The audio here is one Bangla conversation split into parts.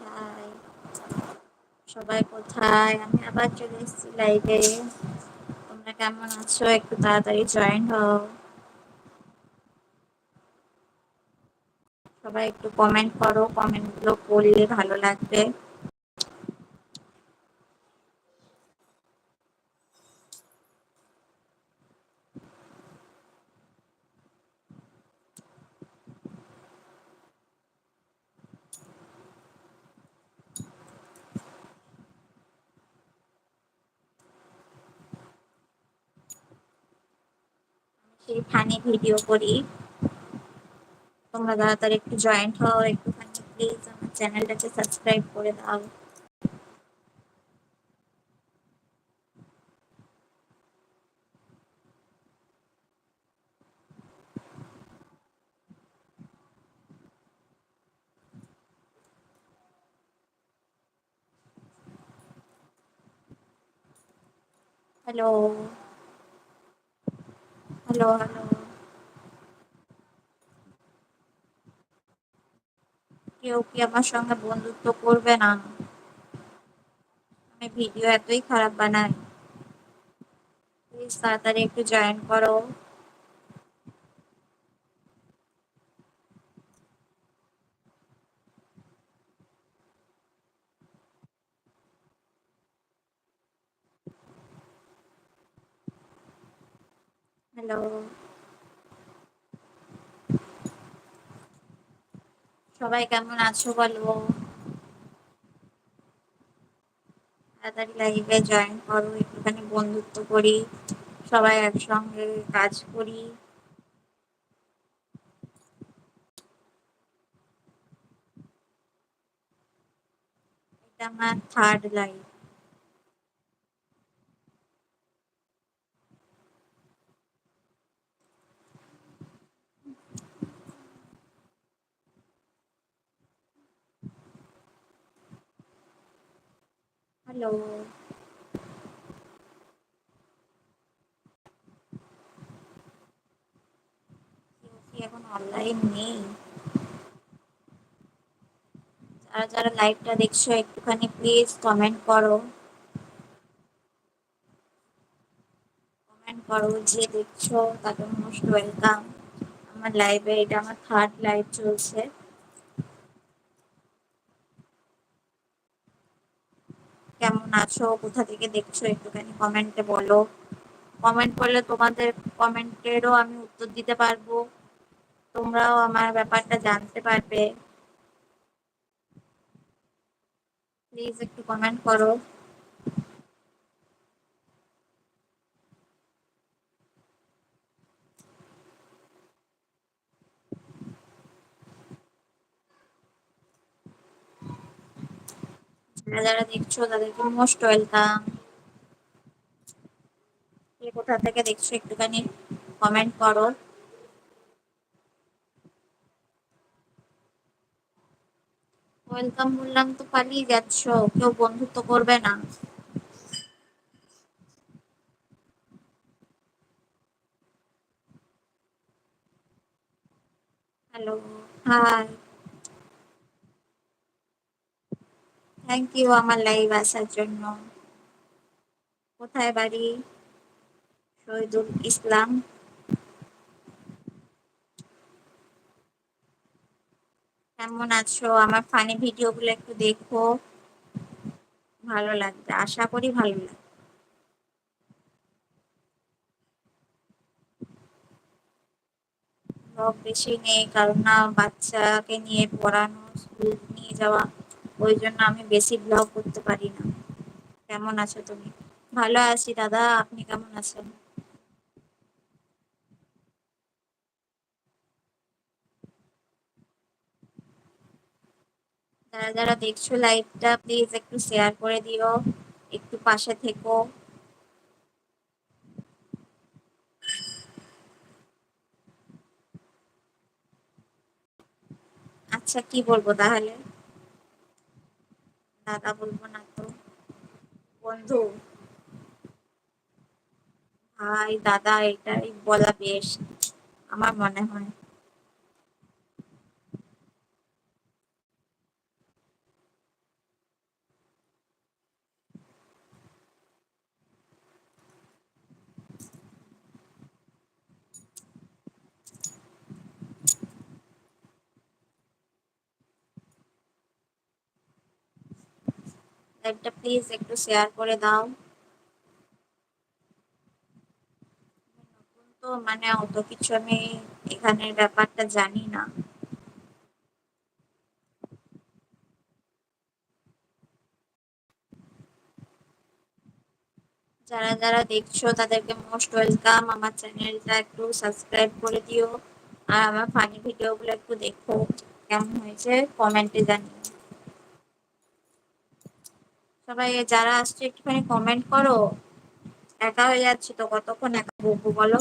হাই সবাই কোথায়? আমি আবার চলে এসেছি লাইভে তোমরা কেমন আছো? একটু তাড়াতাড়ি জয়েন হও। সবাই একটু কমেন্ট করো। কমেন্টগুলো করলে ভালো লাগবে। সেই ফানি ভিডিও করি। তোমরা তাড়াতাড়ি একটু জয়েন্ট হও একটুখানি প্লিজ আমার চ্যানেলটাকে সাবস্ক্রাইব করে দাও। হ্যালো হ্যালো হ্যালো কেউ কি আমার সঙ্গে বন্ধুত্ব করবে না? আমি ভিডিও এতই খারাপ বানাই। প্লিজ তাড়াতাড়ি একটু জয়েন করো। হ্যালো সবাই কেমন আছো বলো? তাড়াতাড়ি লাইভে জয়েন করো, একটুখানি বন্ধুত্ব করি, সবাই একসঙ্গে কাজ করি। এটা আমার থার্ড লাইভ হ্যালো এখন অনলাইন নেই। যারা যারা লাইভটা দেখছ, একটুখানি প্লিজ কমেন্ট করো। কমেন্ট করো যে দেখছ তাকে মোস্ট ওয়েলকাম আমার লাইভে এটা, আমার থার্ড লাইভ চলছে কেমন আছো? কোথা থেকে দেখছ? একটুখানি কমেন্টে বলো। কমেন্ট করলে তোমাদের কমেন্টেরও আমি উত্তর দিতে পারব। তোমরাও আমার ব্যাপারটা জানতে পারবে। প্লিজ একটু কমেন্ট করো। যারা যারা দেখছ, তাদেরকে মোস্ট ওয়েলকাম কে কোথা থেকে দেখছ একটুখানি কমেন্ট করো। ওয়েলকাম বললাম তো পালিয়ে যাচ্ছ, কেউ বন্ধুত্ব করবে না। হ্যালো হাই থ্যাংক ইউ আমার লাইভ আসার জন্য। কোথায় বাড়ি? শহীদুল ইসলাম। কেমন আছো? আমার ফানি ভিডিও গুলো একটু দেখো। ভালো লাগবে, আশা করি ভালো লাগবে। বেশি নেই, কারণ না, বাচ্চাকে নিয়ে পড়ানো স্কুল নিয়ে যাওয়া। ওই জন্য আমি বেশি ব্লগ করতে পারি না। কেমন আছো তুমি? ভালো আছি দাদা, আপনি কেমন আছেন? যারা যারা দেখছ লাইভটা প্লিজ একটু শেয়ার করে দিও, একটু পাশে থেকো। আচ্ছা কি বলব তাহলে? দাদা বলব না তো। বন্ধু। ভাই দাদা এটাই বলা বেশ। আমার মনে হয়। লাইভটা প্লিজ একটু শেয়ার করে দাও। নতুন তো মানে অত কিছু আমি এখানের ব্যাপারটা জানি না। যারা যারা দেখছ তাদেরকে মোস্ট ওয়েলকাম আমার চ্যানেলটা একটু সাবস্ক্রাইব করে দিও। আর আমার ফানি ভিডিওগুলো একটু দেখো, কেমন হয়েছে? কমেন্টে জানিও। সবাই যারা আসছে, একটুখানি কমেন্ট করো। একা হয়ে যাচ্ছি তো কতক্ষণ একা বলব বলো?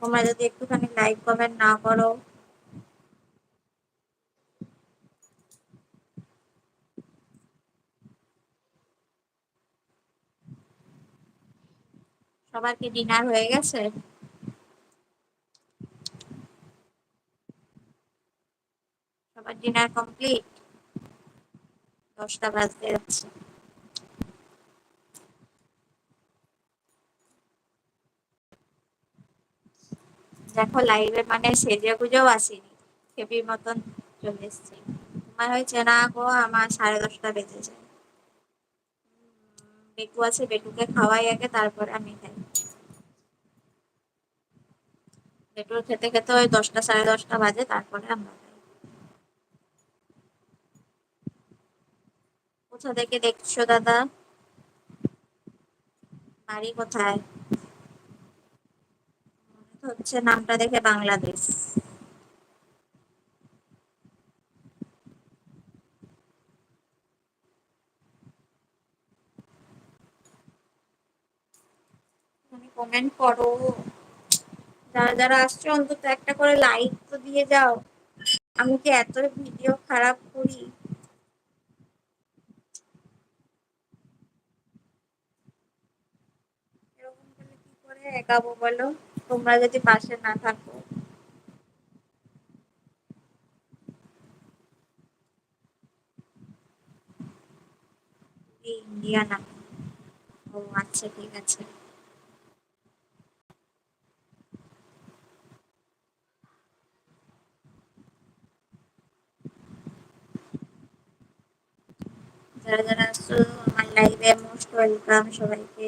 তোমরা যদি একটুখানি লাইক কমেন্ট না করো। সবার কি ডিনার হয়ে গেছে? সবার ডিনার কমপ্লিট দশটা বাজতে যাচ্ছে। দেখো লাইভে মানে সেজে গুজেও আসিনি খেপির মতন চলে এসছি। তোমার হয়েছে না গো আমার সাড়ে দশটা বেজে যায়। বেটু আছে বেটুকে খাওয়াই আগে, তারপরে আমি খাই। বেটুর খেতে খেতে ওই দশটা, সাড়ে দশটা বাজে, তারপরে আমরা খাই। কোথা থেকে দেখছ দাদা? বাড়ি কোথায়? হচ্ছে নামটা দেখে বাংলাদেশ। কমেন্ট করো। যারা যারা আসছে, অন্তত একটা করে লাইক তো দিয়ে যাও। আমি কি এত ভিডিও খারাপ করি। এরকম করলে কি করে এগাবো বলো? তোমরা যদি পাশে না থাকো। ইন্ডিয়া না ও আচ্ছা ঠিক আছে। যারা যারা আসছো, আমার লাইভে মোস্ট ওয়েলকাম সবাইকে।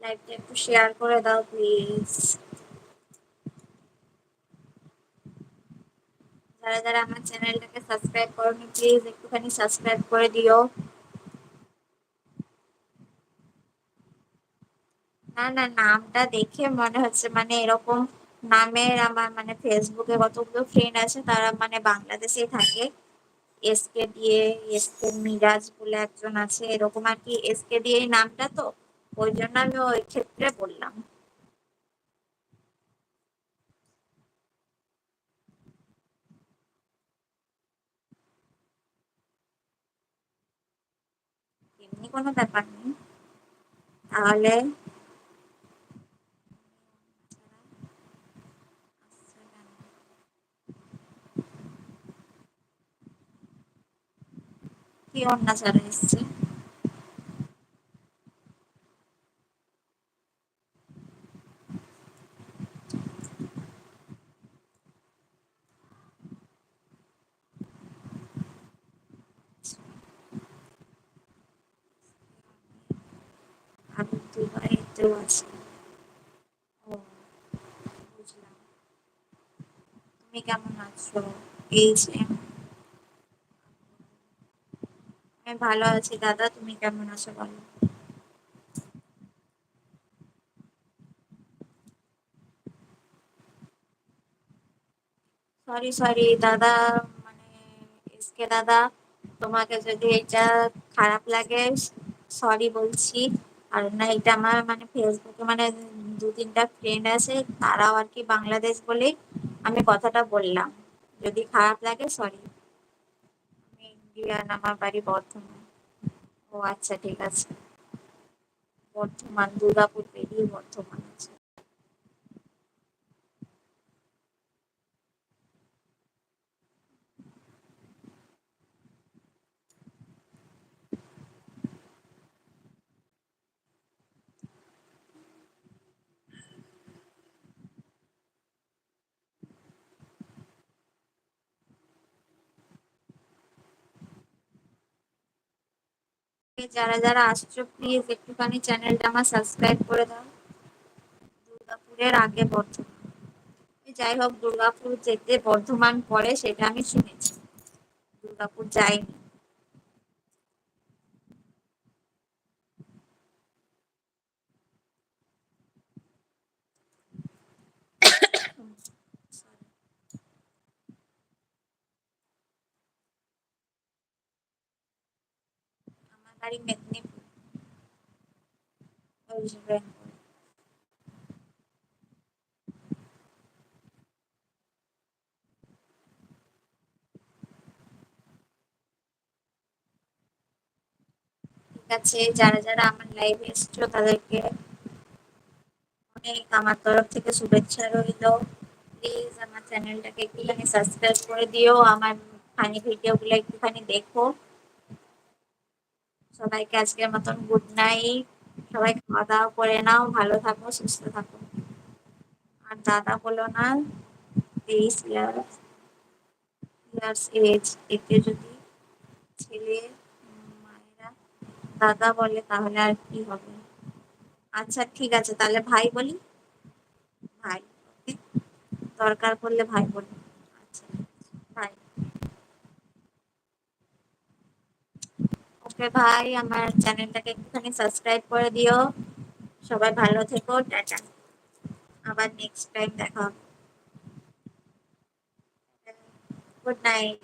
লাইভটা একটু শেয়ার করে দাও, প্লিজ। যারা যারা আমার চ্যানেলটাকে সাবস্ক্রাইব করনি, প্লিজ একটুখানি সাবস্ক্রাইব করে দিও। না না, নামটা দেখে মনে হচ্ছে মানে এরকম নামের আমার মানে ফেসবুকে কতগুলো ফ্রেন্ড আছে, তারা মানে বাংলাদেশেই থাকে। এসকে দিয়ে এসকে মিরাজ বলে একজন আছে, এরকম আর কি এসকে দিয়ে নামটা তো ওই জন্য আমি ওই ক্ষেত্রে বললাম। এমনি কোনো ব্যাপার নেই। তাহলে কি অন্য ছাড়া এসছে আমি দুবাইতেও আছি তুমি কেমন আছো এই যে আমি ভালো আছি, দাদা, তুমি কেমন আছো বলো? সরি সরি দাদা মানে এসকে দাদা, তোমাকে যদি এটা খারাপ লাগে সরি বলছি। আর না, এটা আমার মানে ফেসবুকে মানে দু তিনটা ফ্রেন্ড আছে, তারাও আর কি বাংলাদেশ বলে আমি কথাটা বললাম। যদি খারাপ লাগে সরি আমি ইন্ডিয়ান আমার বাড়ি বর্ধমান। ও আচ্ছা ঠিক আছে। বর্ধমান, দুর্গাপুর পেরিয়ে বর্ধমান আছে। ওকে যারা যারা আসছো প্লিজ একটুখানি চ্যানেলটা আমার সাবস্ক্রাইব করে দাও। দুর্গাপুরের আগে বর্ধমান। যাই হোক, দুর্গাপুর যেতে বর্ধমান পরে, সেটা আমি শুনেছি। দুর্গাপুর যাইনি আমার বাড়ি মেদিনীপুর ওয়েস্ট ঠিক আছে, যারা যারা আমার লাইভে এসছো, তাদেরকে অনেক আমার তরফ থেকে শুভেচ্ছা রইল। প্লিজ আমার চ্যানেলটাকে একটুখানি সাবস্ক্রাইব করে দিও। আমার ফানি ভিডিওগুলো একটুখানি দেখো। সবাইকে আজকের মতন গুড নাইট সবাই খাওয়া দাওয়া করে নাও, ভালো থাকো, সুস্থ থাকো। আর দাদা বলো না, তেইশ ইয়ার্স ইয়ার্স এজ এতে যদি ছেলে, মায়েরা দাদা বলে তাহলে আর কি হবে? আচ্ছা ঠিক আছে, তাহলে ভাই বলি? ভাই দরকার পড়লে ভাই বলি আচ্ছা ভাই ওকে ভাই, আমার চ্যানেলটাকে একটুখানি সাবস্ক্রাইব করে দিও। সবাই ভালো থেকো, টাটা। আবার নেক্সট টাইম দেখা গুড নাইট